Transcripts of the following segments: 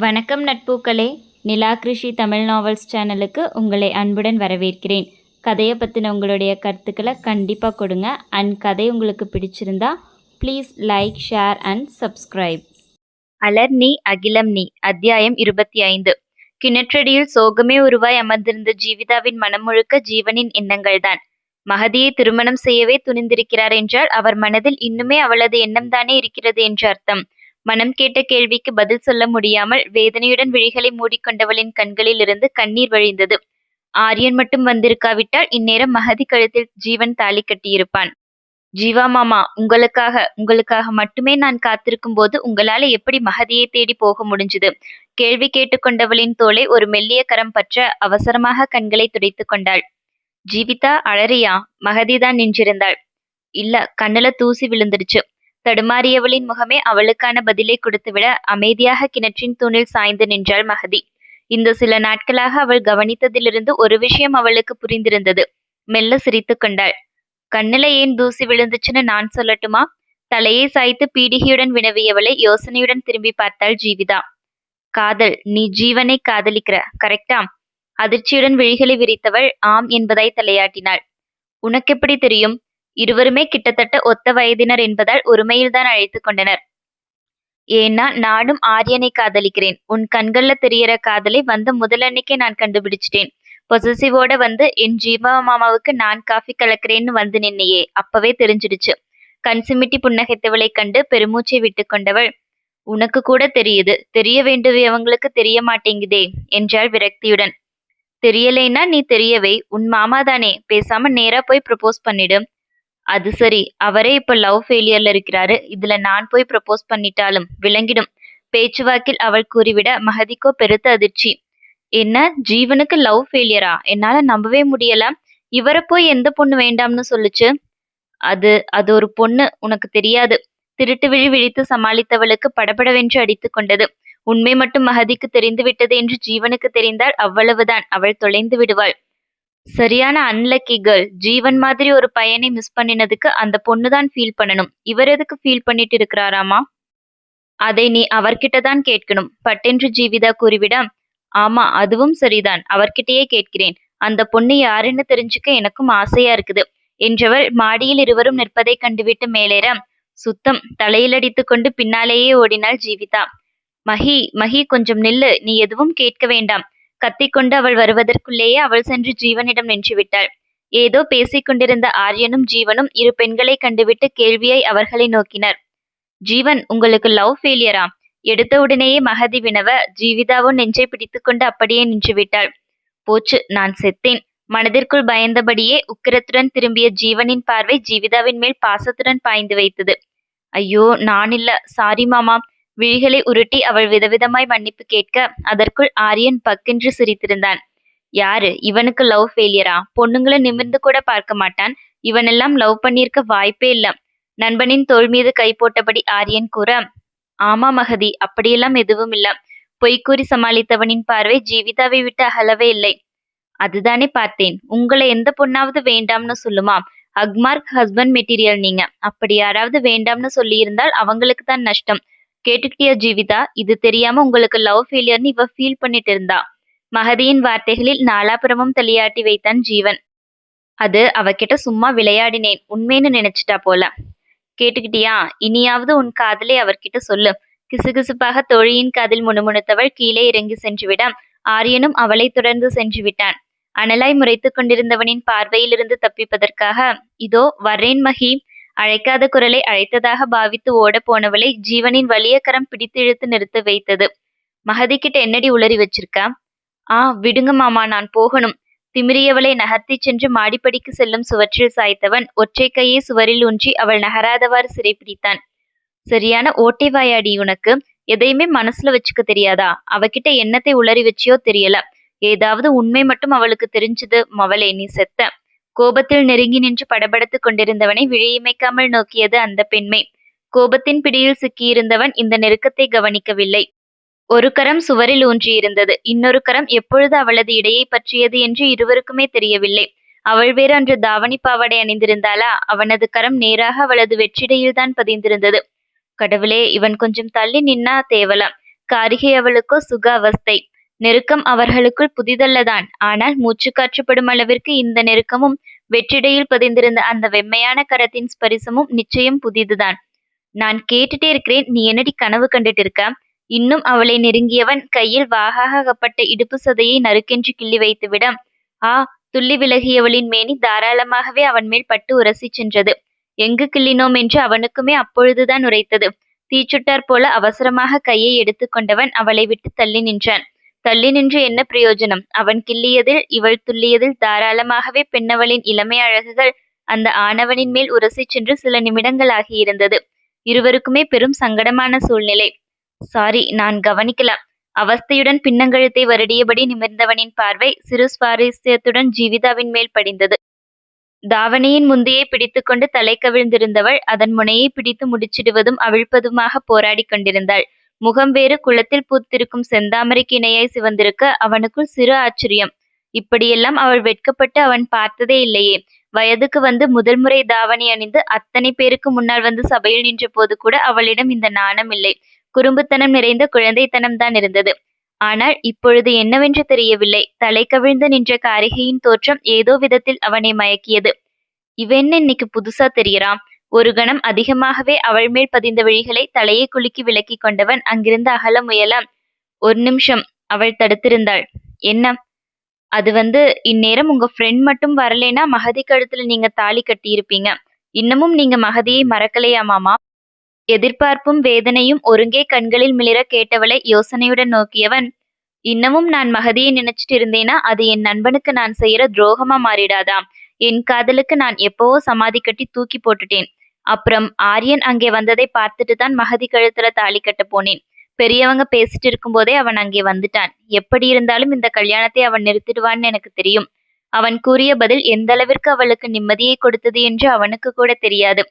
வணக்கம் நட்பூக்களே. நிலா கிருஷி தமிழ் நாவல்ஸ் சேனலுக்கு உங்களை அன்புடன் வரவேற்கிறேன். கதையை பற்றின உங்களுடைய கருத்துக்களை கண்டிப்பாக கொடுங்க. அண்ட் கதை உங்களுக்கு பிடிச்சிருந்தா please like share and subscribe அலர் நீ அகிலம் நீ அத்தியாயம் இருபத்தி ஐந்து. கிணற்றடியில் சோகமே உருவாய் அமர்ந்திருந்த ஜீவிதாவின் மனம் முழுக்க ஜீவனின் எண்ணங்கள்தான். மகதியை திருமணம் செய்யவே துணிந்திருக்கிறார் என்றால் அவர் மனதில் இன்னுமே அவளது எண்ணம்தானே இருக்கிறது என்று அர்த்தம். மனம் கேட்ட கேள்விக்கு பதில் சொல்ல முடியாமல் வேதனையுடன் விழிகளை மூடிக்கொண்டவளின் கண்களில் இருந்து கண்ணீர் வழிந்தது. ஆரியன் மட்டும் வந்திருக்காவிட்டால் இந்நேரம் மகதி கழுத்தில் ஜீவன் தாலி கட்டியிருப்பான். ஜீவா மாமா உங்களுக்காக உங்களுக்காக மட்டுமே நான் காத்திருக்கும் போது உங்களால எப்படி மகதியை தேடி போக முடிஞ்சது? கேள்வி கேட்டுக்கொண்டவளின் தோலை ஒரு மெல்லிய கரம் பற்ற அவசரமாக கண்களை துடைத்து கொண்டாள். ஜீவிதா அழறியா மகதிதான் நின்றிருந்தாள். இல்ல கண்ணுல தூசி விழுந்துருச்சு தடுமாறியவளின் முகமே அவளுக்கான பதிலை கொடுத்துவிட அமைதியாக கிணற்றின் தூணில் சாய்ந்து நின்றாள் மகதி. இந்த சில நாட்களாக அவள் கவனித்ததிலிருந்து ஒரு விஷயம் அவளுக்கு புரிந்திருந்தது. மெல்ல சிரித்து கொண்டாள். கண்ணுல ஏன் தூசி விழுந்துச்சுன்னு நான் சொல்லட்டுமா? தலையை சாய்த்து பீடிகையுடன் வினவியவளை யோசனையுடன் திரும்பி பார்த்தாள் ஜீவிதா. காதல் நீ ஜீவனை காதலிக்கிற கரெக்டா அதிர்ச்சியுடன் விழிகளை விரித்தவள் ஆம் என்பதாய் தலையாட்டினாள். உனக்கெப்படி தெரியும்? இருவருமே கிட்டத்தட்ட ஒத்த வயதினர் என்பதால் ஒருமையில்தான் அழைத்து கொண்டனர். ஏன்னா நானும் ஆரியனை காதலிக்கிறேன். உன் கண்கள்ல தெரியற காதலை வந்த முதலன்னைக்கே நான் கண்டுபிடிச்சிட்டேன். பொசசிவோட வந்து என் ஜீவா மாமாவுக்கு நான் காஃபி கலக்கிறேன்னு வந்து நின்னையே. அப்பவே தெரிஞ்சிடுச்சு. கண் சிமிட்டி புன்னகைத்தவளை கண்டு பெருமூச்சை விட்டு கொண்டவள் உனக்கு கூட தெரியுது. தெரிய வேண்டியவங்களுக்கு தெரிய மாட்டேங்குதே என்றாள் விரக்தியுடன். தெரியலைன்னா நீ தெரியவை. உன் மாமா தானே. பேசாம நேரா போய் ப்ரப்போஸ் பண்ணிடு. அது சரி அவரே இப்ப லவ் ஃபெயிலியர்ல இருக்கிறாரு. இதுல நான் போய் ப்ரப்போஸ் பண்ணிட்டாலும் விளங்கிடும். பேச்சுவாக்கில் அவள் கூறிவிட மகதிக்கோ பெருத்த அதிர்ச்சி. என்ன ஜீவனுக்கு லவ் ஃபெயிலியரா என்னால நம்பவே முடியல. இவரை போய் எந்த பொண்ணு வேண்டாம்னு சொல்லுச்சு? அது அது ஒரு பொண்ணு உனக்கு தெரியாது. திருட்டு விழி விழித்து சமாளித்தவளுக்கு படபடவென்று அடித்து கொண்டது. உண்மை மட்டும் மகதிக்கு தெரிந்து விட்டது என்று ஜீவனுக்கு தெரிந்தால் அவ்வளவுதான். அவள் தொலைந்து விடுவாள். சரியான அன்லக்கி கேர்ள் ஜீவன் மாதிரி ஒரு பையனை மிஸ் பண்ணினதுக்கு அந்த பொண்ணு தான் ஃபீல் பண்ணணும். இவர் எதுக்கு ஃபீல் பண்ணிட்டு இருக்கிறாராமா? அதை நீ அவர்கிட்ட தான் கேட்கணும். பட்டென்று ஜீவிதா கூறிவிட ஆமா அதுவும் சரிதான். அவர்கிட்டயே கேட்கிறேன். அந்த பொண்ணு யாருன்னு தெரிஞ்சுக்க எனக்கும் ஆசையா இருக்குது என்றவள் மாடியில் இருவரும் நிற்பதை கண்டுவிட்டு மேலேற சுத்தம் தலையில் அடித்து கொண்டு பின்னாலேயே ஓடினாள் ஜீவிதா. மஹி மஹி கொஞ்சம் நில்லு. நீ எதுவும் கேட்க வேண்டாம். கத்திக்கொண்டு அவள் வருவதற்குள்ளேயே அவள் சென்று ஜீவனிடம் நின்றுவிட்டாள். ஏதோ பேசிக் கொண்டிருந்த ஆரியனும் ஜீவனும் இரு பெண்களை கண்டுவிட்டு கேள்வியை அவர்களை நோக்கினர். ஜீவன் உங்களுக்கு லவ் ஃபெயிலியரா? எடுத்தவுடனேயே மகதி வினவ ஜீவிதாவோ நெஞ்சை பிடித்துக்கொண்டு அப்படியே நின்று விட்டாள் போச்சு நான் செத்தேன். மனதிற்குள் பயந்தபடியே உக்கிரத்துடன் திரும்பிய ஜீவனின் பார்வை ஜீவிதாவின் மேல் பாசத்துடன் பாய்ந்து வைத்தது. ஐயோ நான் இல்ல சாரி மாமா. விழிகளை உருட்டி அவள் விதவிதமாய் மன்னிப்பு கேட்க அதற்குள் ஆரியன் பக்கென்று சிரித்திருந்தான். யாரு? இவனுக்கு லவ் ஃபெயிலியரா பொண்ணுங்களை நிமிர்ந்து கூட பார்க்க மாட்டான். இவனெல்லாம் லவ் பண்ணியிருக்க வாய்ப்பே இல்ல. நண்பனின் தோல் மீது கை போட்டபடி ஆரியன் கூற ஆமா மகதி அப்படியெல்லாம் எதுவும் இல்ல. பொய்க்கூறி சமாளித்தவனின் பார்வை ஜீவிதாவை விட்டு அகலவே இல்லை. அதுதானே பார்த்தேன். உங்களை எந்த பொண்ணாவது வேண்டாம்னு சொல்லுமா? அக்மார்க் ஹஸ்பண்ட் மெட்டீரியல் நீங்க. அப்படி யாராவது வேண்டாம்னு சொல்லியிருந்தால் அவங்களுக்கு தான் நஷ்டம். கேட்டுக்கிட்டியா ஜீவிதா? இது தெரியாம உங்களுக்கு லவ் ஃபெயிலியர்னு இவ ஃபீல் பண்ணிட்டு இருந்தா. மகதியின் வார்த்தைகளில் நாலாபுரமும் தலையாட்டி வைத்தான் ஜீவன். அது அவகிட்ட சும்மா விளையாடினேன். உண்மைன்னு நினைச்சிட்டா போல. கேட்டுக்கிட்டியா? இனியாவது உன் காதலை அவர்கிட்ட சொல்லு. கிசுகிசுப்பாக தோழியின் காதில் முணுமுணுத்தவள் கீழே இறங்கி சென்றுவிட ஆரியனும் அவளை தொடர்ந்து சென்று விட்டான். அனலாய் முறைத்து கொண்டிருந்தவனின் பார்வையிலிருந்து தப்பிப்பதற்காக இதோ வரேன் மகி. அழைக்காத குரலை அழைத்ததாக பாவித்து ஓட போனவளை ஜீவனின் வலிய கரம் பிடித்து இழுத்து நிறுத்த வைத்தது. மகதி கிட்ட என்னடி உளறி வச்சிருக்கா? ஆ விடுங்க மாமா நான் போகணும். திமிரியவளை நகர்த்தி சென்று மாடிப்படிக்கு செல்லும் சுவற்றில் சாய்த்தவன் ஒற்றை கையை சுவரில் ஊன்றி அவள் நகராதவாறு சிறைப்பிடித்தான் சரியான ஓட்டை வாயாடி உனக்கு. எதையுமே மனசுல வச்சுக்க தெரியாதா? அவகிட்ட என்னத்தை உளறி வச்சியோ தெரியல. ஏதாவது உண்மை மட்டும் அவளுக்கு தெரிஞ்சது. மவளே நீ செத்த. கோபத்தில் நெருங்கி நின்று படபடுத்துக் கொண்டிருந்தவனை விழியமைக்காமல் நோக்கியது அந்த பெண்மை. கோபத்தின் பிடியில் சிக்கியிருந்தவன் இந்த நெருக்கத்தை கவனிக்கவில்லை. ஒரு கரம் சுவரில் ஊன்றியிருந்தது. இன்னொரு கரம் எப்பொழுது அவளது இடையை பற்றியது என்று இருவருக்குமே தெரியவில்லை. அவள் வேறு அன்று தாவணி பாவாடை அணிந்திருந்தாளா? அவனது கரம் நேராக அவளது வெற்றிடையில்தான் பதிந்திருந்தது. கடவுளே இவன் கொஞ்சம் தள்ளி நின்னா தேவலாம். காரிகை அவளுக்கோ சுக அவஸ்தை. நெருக்கம் அவர்களுக்குள் புதிதல்லதான். ஆனால் மூச்சு காற்றுப்படும் அளவிற்கு இந்த நெருக்கமும் வெற்றிடையில் பதிந்திருந்த அந்த வெம்மையான கரத்தின் ஸ்பரிசமும் நிச்சயம் புதிதுதான். நான் கேட்டுட்டே இருக்கிறேன் நீ என்னடி கனவு கண்டுட்டு இருக்க இன்னும் அவளை நெருங்கியவன் கையில் வாகாக அகப்பட்ட இடுப்பு சதையை நறுக்கென்று கிள்ளி வைத்துவிட ஆ துள்ளி விலகியவளின் மேனி தாராளமாகவே அவன் மேல் பட்டு உரசி சென்றது. எங்கு கிள்ளினோம் என்று அவனுக்குமே அப்பொழுதுதான் உரைத்தது. தீச்சுட்டார் போல அவசரமாக கையை எடுத்துக்கொண்டவன் அவளை விட்டு தள்ளி நின்றான். தள்ளி நின்று என்ன பிரயோஜனம்? அவன் கிள்ளியதில் இவள் துள்ளியதில் தாராளமாகவே பெண்ணவளின் இளமை அழகுகள் அந்த ஆணவனின் மேல் உரசி சென்று சில நிமிடங்கள் ஆகியிருந்தது இருவருக்குமே பெரும் சங்கடமான சூழ்நிலை. சாரி நான் கவனிக்கல அவஸ்தையுடன் பின்னங்கழுத்தை வருடியபடி நிமிர்ந்தவனின் பார்வை சிறு சுவாரஸ்யத்துடன் ஜீவிதாவின் மேல் படிந்தது. தாவணியின் முந்தையை பிடித்துக்கொண்டு தலை கவிழ்ந்திருந்தவள் அதன் முனையை பிடித்து முடிச்சிடுவதும் அவிழ்ப்பதுமாக போராடி கொண்டிருந்தாள். முகம் வேறு குளத்தில் பூத்திருக்கும் செந்தாமரைக்கு இணையாய் சிவந்திருக்க அவனுக்குள் சிறு ஆச்சரியம். இப்படியெல்லாம் அவள் வெட்கப்பட்டு அவன் பார்த்ததே இல்லையே. வயதுக்கு வந்து முதல் முறை தாவணி அணிந்து அத்தனை பேருக்கு முன்னால் வந்து சபையில் நின்ற போது கூட அவளிடம் இந்த நாணம் இல்லை. குறும்புத்தனம் நிறைந்த குழந்தைத்தனம் தான் இருந்தது. ஆனால் இப்பொழுது என்னவென்று தெரியவில்லை. தலை கவிழ்ந்து நின்ற காரிகையின் தோற்றம் ஏதோ விதத்தில் அவனை மயக்கியது. இவென்ன இன்னைக்கு புதுசா தெரியறான். ஒரு கணம் அதிகமாகவே அவள் மேல் பதிந்த விழிகளை தலையை குலுக்கி விலக்கி கொண்டவன் அங்கிருந்து அகல முயல ஒரு நிமிஷம் அவள் தடுத்திருந்தாள். என்ன? அது வந்து இந்நேரம் உங்க ஃப்ரெண்ட் மட்டும் வரலைன்னா மகதி கழுத்துல நீங்க தாலி கட்டியிருப்பீங்க. இன்னமும் நீங்க மகதியை மறக்கலையாமாமா எதிர்பார்ப்பும் வேதனையும் ஒருங்கே கண்களில் மிளிர கேட்டவளை யோசனையுடன் நோக்கியவன் இன்னமும் நான் மகதியை நினைச்சிட்டு இருந்தேனா? அது என் நண்பனுக்கு நான் செய்யற துரோகமா மாறிடாதா? என் காதலுக்கு நான் எப்பவோ சமாதி கட்டி தூக்கி போட்டுட்டேன். அப்புறம் ஆரியன் அங்கே வந்ததை பார்த்துட்டு தான் மகதி கழுத்துல தாலி கட்ட போனேன். பெரியவங்க பேசிட்டு இருக்கும்போதே அவன் அங்கே வந்துட்டான். எப்படி இருந்தாலும் இந்த கல்யாணத்தை அவன் நிறுத்திடுவான்னு எனக்கு தெரியும். அவன் கூறிய பதில் எந்த அளவிற்கு அவளுக்கு நிம்மதியை கொடுத்தது என்று அவனுக்கு கூட தெரியாது.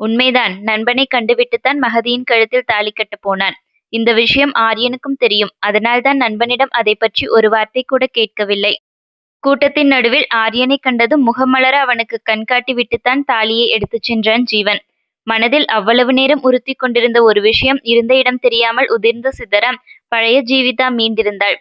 உண்மைதான் நண்பனை கண்டுவிட்டுத்தான் மகதியின் கழுத்தில் தாலி கட்ட போனான். இந்த விஷயம் ஆரியனுக்கும் தெரியும். அதனால்தான் நண்பனிடம் அதை பற்றி ஒரு வார்த்தை கூட கேட்கவில்லை. கூட்டத்தின் நடுவில் ஆரியனை கண்டதும் முகமலர அவனுக்கு கண்காட்டி விட்டுத்தான் தாலியை எடுத்துச் சென்றான் ஜீவன். மனதில் அவ்வளவு நேரம் உறுத்தி கொண்டிருந்த ஒரு விஷயம் இருந்த இடம் தெரியாமல் உதிர்ந்து சிதற பழைய ஜீவிதா மீண்டிருந்தாள்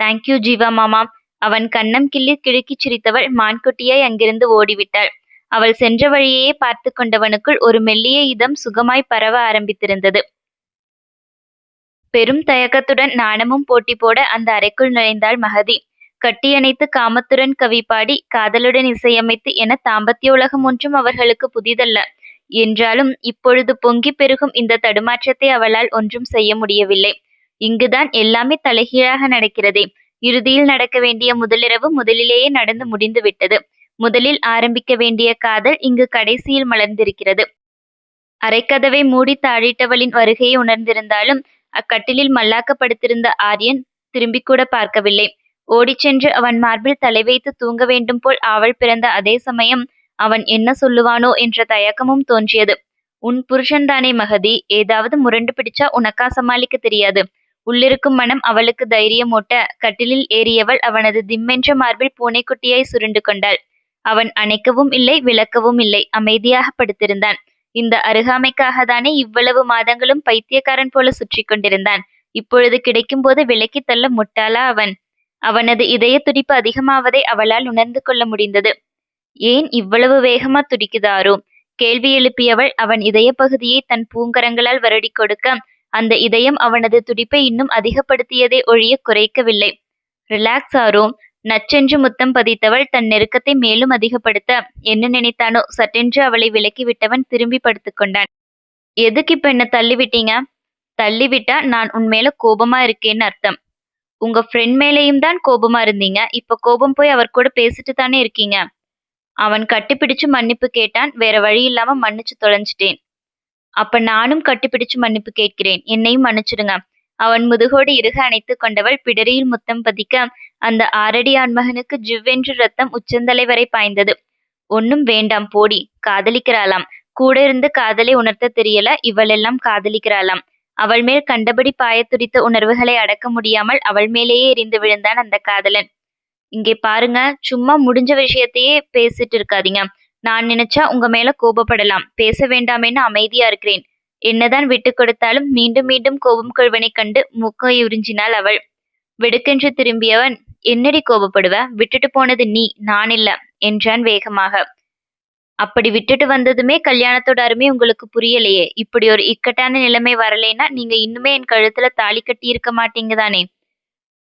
தேங்க்யூ ஜீவா மாமா அவன் கன்னம் கிள்ளி கிழுக்கிச் சிரித்தவள் மான்குட்டியாய் அங்கிருந்து ஓடிவிட்டாள். அவள் சென்ற வழியையே பார்த்து கொண்டவனுக்குள் ஒரு மெல்லிய இதம் சுகமாய் பரவ ஆரம்பித்திருந்தது. பெரும் தயக்கத்துடன் நாணமும் போட்டி போட அந்த அறைக்குள் நுழைந்தாள் மகதி. கட்டியணைத்து காமத்துடன் கவி பாடி காதலுடன் இசையமைத்து என தாம்பத்திய உலகம் ஒன்றும் அவர்களுக்கு புதிதல்ல. என்றாலும் இப்பொழுது பொங்கி பெருகும் இந்த தடுமாற்றத்தை அவளால் ஒன்றும் செய்ய முடியவில்லை. இங்குதான் எல்லாமே தலைகீழாக நடக்கிறதே. இறுதியில் நடக்க வேண்டிய முதலிரவு முதலிலேயே நடந்து முடிந்து விட்டது. முதலில் ஆரம்பிக்க வேண்டிய காதல் இங்கு கடைசியில் மலர்ந்திருக்கிறது. அரைக்கதவை மூடி தாழிட்டவளின் வருகையை உணர்ந்திருந்தாலும் அக்கட்டிலில் மல்லாக்கப்படுத்திருந்த ஆரியன் திரும்பிக் கூட பார்க்கவில்லை. ஓடிச்சென்று அவன் மார்பில் தலை வைத்து தூங்க வேண்டும் போல் ஆவல் பிறந்த அதே சமயம் அவன் என்ன சொல்லுவானோ என்ற தயக்கமும் தோன்றியது. உன் புருஷன்தானே மகதி ஏதாவது முரண்டு பிடிச்சா உனக்கா சமாளிக்க தெரியாது. உள்ளிருக்கும் மனம் அவளுக்கு தைரியம் ஓட்ட கட்டிலில் ஏறியவள் அவனது திம்மென்ற மார்பில் பூனைக்குட்டியாய் சுருண்டு கொண்டாள். அவன் அணைக்கவும் இல்லை விளக்கவும் இல்லை அமைதியாக படுத்திருந்தான். இந்த அருகாமைக்காக தானே இவ்வளவு மாதங்களும் பைத்தியக்காரன் போல சுற்றி கொண்டிருந்தான். இப்பொழுது கிடைக்கும் போது விலக்கி தள்ள முட்டாளா அவன்? அவனது இதய துடிப்பு அதிகமாவதை அவளால் உணர்ந்து கொள்ள முடிந்தது. ஏன் இவ்வளவு வேகமா துடிக்குதாரோ கேள்வி எழுப்பியவள் அவன் இதய பகுதியை தன் பூங்கரங்களால் வருடி கொடுக்க அந்த இதயம் அவனது துடிப்பை இன்னும் அதிகப்படுத்தியதை ஒழிய குறைக்கவில்லை. ரிலாக்ஸ் ஆரோ? நச்சென்று முத்தம் பதித்தவள் தன் நெருக்கத்தை மேலும் அதிகப்படுத்த என்ன நினைத்தானோ சட்டென்று அவளை விலக்கி விட்டவன் திரும்பி படுத்துக்கொண்டான் எதுக்கு இப்ப என்ன தள்ளிவிட்டீங்க? தள்ளிவிட்டா நான் உன் மேல கோபமா இருக்கேன்னு அர்த்தம். உங்க ஃப்ரெண்ட் மேலேயும் தான் கோபமா இருந்தீங்க. இப்ப கோபம் போய் அவர் கூட பேசிட்டு தானே இருக்கீங்க. அவன் கட்டிப்பிடிச்சு மன்னிப்பு கேட்டான். வேற வழி இல்லாம மன்னிச்சு தொலைஞ்சிட்டேன். அப்ப நானும் கட்டிப்பிடிச்சு மன்னிப்பு கேட்கிறேன். என்னையும் மன்னிச்சிடுங்க. அவன் முதுகோடு இறுக அணைத்து கொண்டவள் பிடரியில் முத்தம் பதிக்க அந்த ஆரடி ஆண்மகனுக்கு ஜிவ்வென்று ரத்தம் உச்சந்தலை வரை பாய்ந்தது. ஒன்னும் வேண்டாம் போடி. காதலிக்கிறாளாம். கூட இருந்து காதலை உணர்த்த தெரியல. இவளெல்லாம் காதலிக்கிறாளாம். அவள் மேல் கண்டபடி பாயத்துரித்த உணர்வுகளை அடக்க முடியாமல் அவள் மேலேயே எரிந்து விழுந்தான் அந்த காதலன். இங்கே பாருங்க சும்மா முடிஞ்ச விஷயத்தையே பேசிட்டு இருக்காதீங்க. நான் நினைச்சா உங்க மேல கோபப்படலாம். பேச வேண்டாமேன்னு அமைதியா இருக்கிறேன். என்னதான் விட்டு கொடுத்தாலும் மீண்டும் மீண்டும் கோபம் கொள்வனைக் கண்டு மூக்கை உறிஞ்சினாள் அவள். வெடுக்கென்று திரும்பியவன் என்னடி கோபப்படுவ? விட்டுட்டு போனது நீ நான் இல்ல என்றான் வேகமாக. அப்படி விட்டுட்டு வந்ததுமே கல்யாணத்தோட அருமை உங்களுக்கு புரியலையே. இப்படி ஒரு இக்கட்டான நிலைமை வரலைன்னா நீங்க இன்னுமே என் கழுத்துல தாலி கட்டி இருக்க மாட்டீங்க தானே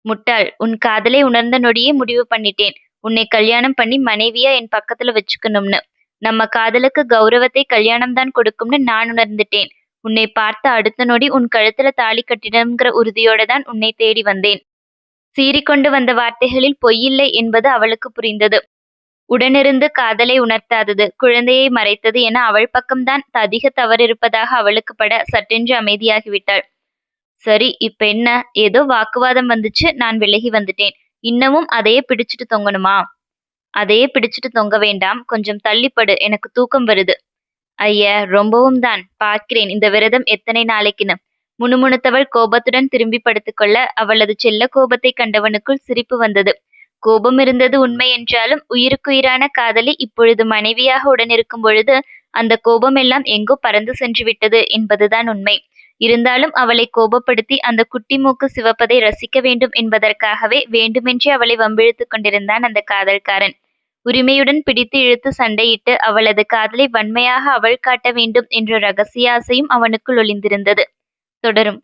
முட்டாள் உன் காதலை உணர்ந்த நொடியே முடிவு பண்ணிட்டேன். உன்னை கல்யாணம் பண்ணி மனைவியா என் பக்கத்துல வச்சுக்கணும்னு. நம்ம காதலுக்கு கௌரவத்தை கல்யாணம் தான் கொடுக்கும்னு நான் உணர்ந்துட்டேன். உன்னை பார்த்த அடுத்த நொடி உன் கழுத்துல தாலி கட்டிடம்ங்கிற உறுதியோட தான் உன்னை தேடி வந்தேன். சீறிக்கொண்டு வந்த வார்த்தைகளில் பொய்யில்லை என்பது அவளுக்கு புரிந்தது. உடனிருந்து காதலை உணர்த்தாதது. குழந்தையை மறைத்தது என அவள் பக்கம்தான் அதிக தவறு இருப்பதாக அவளுக்கு பட சட்டென்று அமைதியாகிவிட்டாள். சரி இப்ப என்ன? ஏதோ வாக்குவாதம் வந்துச்சு நான் விலகி வந்துட்டேன். இன்னமும் அதையே பிடிச்சிட்டு தொங்கணுமா? அதையே பிடிச்சிட்டு தொங்க வேண்டாம். கொஞ்சம் தள்ளிப்படு எனக்கு தூக்கம் வருது. ஐய ரொம்பவும் தான். பார்க்கிறேன் இந்த விரதம் எத்தனை நாளைக்குன்னு. முணுமுணுத்தவள் கோபத்துடன் திரும்பி படுத்துக்கொள்ள அவளது செல்ல கோபத்தை கண்டவனுக்குள் சிரிப்பு வந்தது. கோபம் இருந்தது உண்மை என்றாலும் உயிருக்குயிரான காதலி இப்பொழுது மனைவியாக உடனிருக்கும் பொழுது அந்த கோபம் எல்லாம் எங்கோ பறந்து சென்று விட்டது என்பதுதான் உண்மை. இருந்தாலும் அவளை கோபப்படுத்தி அந்த குட்டி மூக்கு சிவப்பதை ரசிக்க வேண்டும் என்பதற்காகவே வேண்டுமென்றே அவளை வம்பிழுத்துக் கொண்டிருந்தான் அந்த காதல்காரன். உரிமையுடன் பிடித்து இழுத்து சண்டையிட்டு அவளது காதலை வன்மையாக அவள் காட்ட வேண்டும் என்ற ரகசிய ஆசையும் அவனுக்குள் ஒளிந்திருந்தது. தொடரும்.